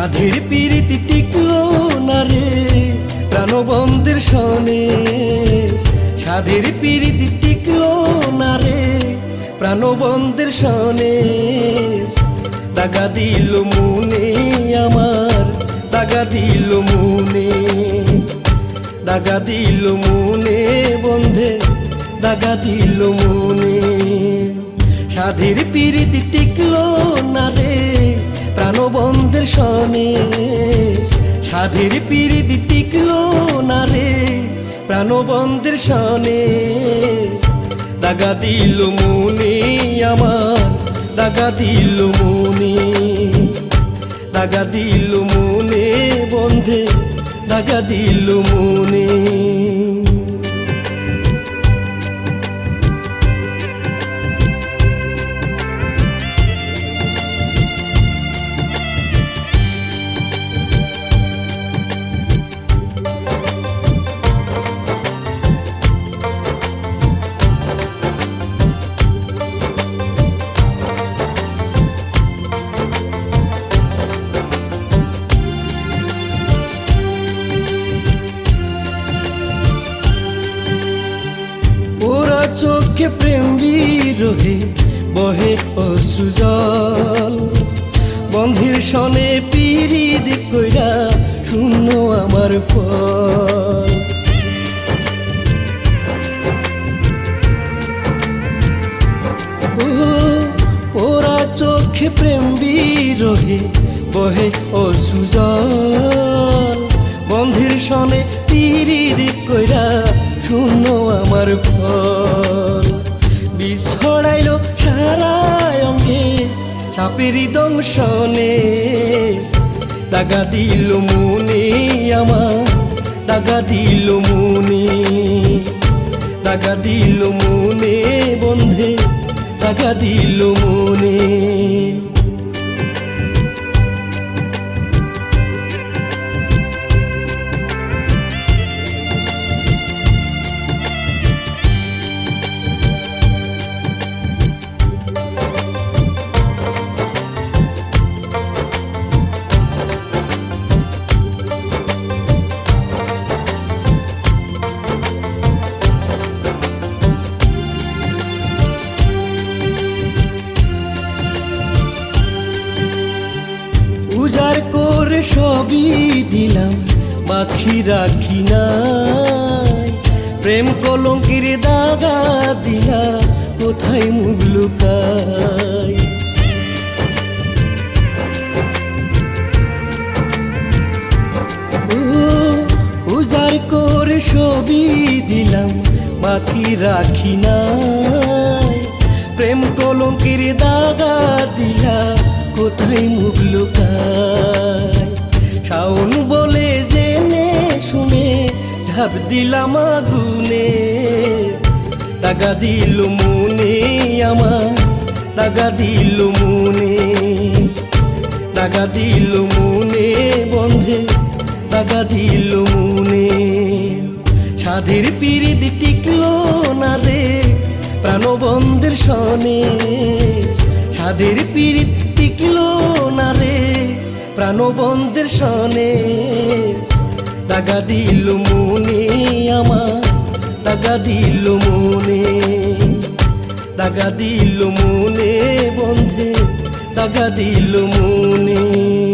সাধের পিরিতি টিকলো না রে প্রাণবন্ধের সনে। সাধের পিরিতি টিকলো না রে প্রাণবন্ধের সনে। দাগা দিল মনে আমার, দাগা দিল মনে। দাগা দিল মনে বন্ধে, দাগা দিল মনে। সাধের পিরিতি টিকলো প্রাণবন্ধের সনে। সাধের পিরিতি টিকলো না রে প্রাণবন্ধের সনে। দাগা দিল মনে আমার, দাগা দিল মনে। দাগা দিল মনে বন্ধে, দাগা দিল মনে। চোখে প্রেম বিরহে বহে অশ্রুজল বন্ধের সনে পিড়ি দিক কইরা শূন্য আমার ও, ওরা চোখে প্রেম বিরহে বহে অশ্রুজল বন্ধের সনে পিড়ি দিক কইরা শূন্য আমার ফল সাপেরই দংশনে দাগা দিল মনে আমার, দাগা দিল মনে, দাগা দিল মনে বন্ধে, দাগা দিল মনে। উজাড় করে সবই দিলাম মাখি রাখি নাই। প্রেম কলঙ্কির দাগা দিলা কোথায় মুখ লুকাই? ও, উজাড় করে সবই দিলাম বাকি রাখি নাই। প্রেম কলঙ্কির দাগা দিলা কোথায় মুখ শাওন বলে জেনে শুনে ঝাঁপ দিলাম আগুনে। দাগা দিল মনে আমার, দাগা দিল মনে। দাগা দিল মনে বন্ধে, দাগা দিল মনে। সাধের পিরিদ টিকলো না রে প্রাণবন্ধের সনে। সাধের পিরিত টিকলো না রে প্রাণবন্ধের সনে। দাগা দিল মনে আমার, দাগা দিল মনে। দাগা দিল মনে বন্ধে, দাগা দিল মনে।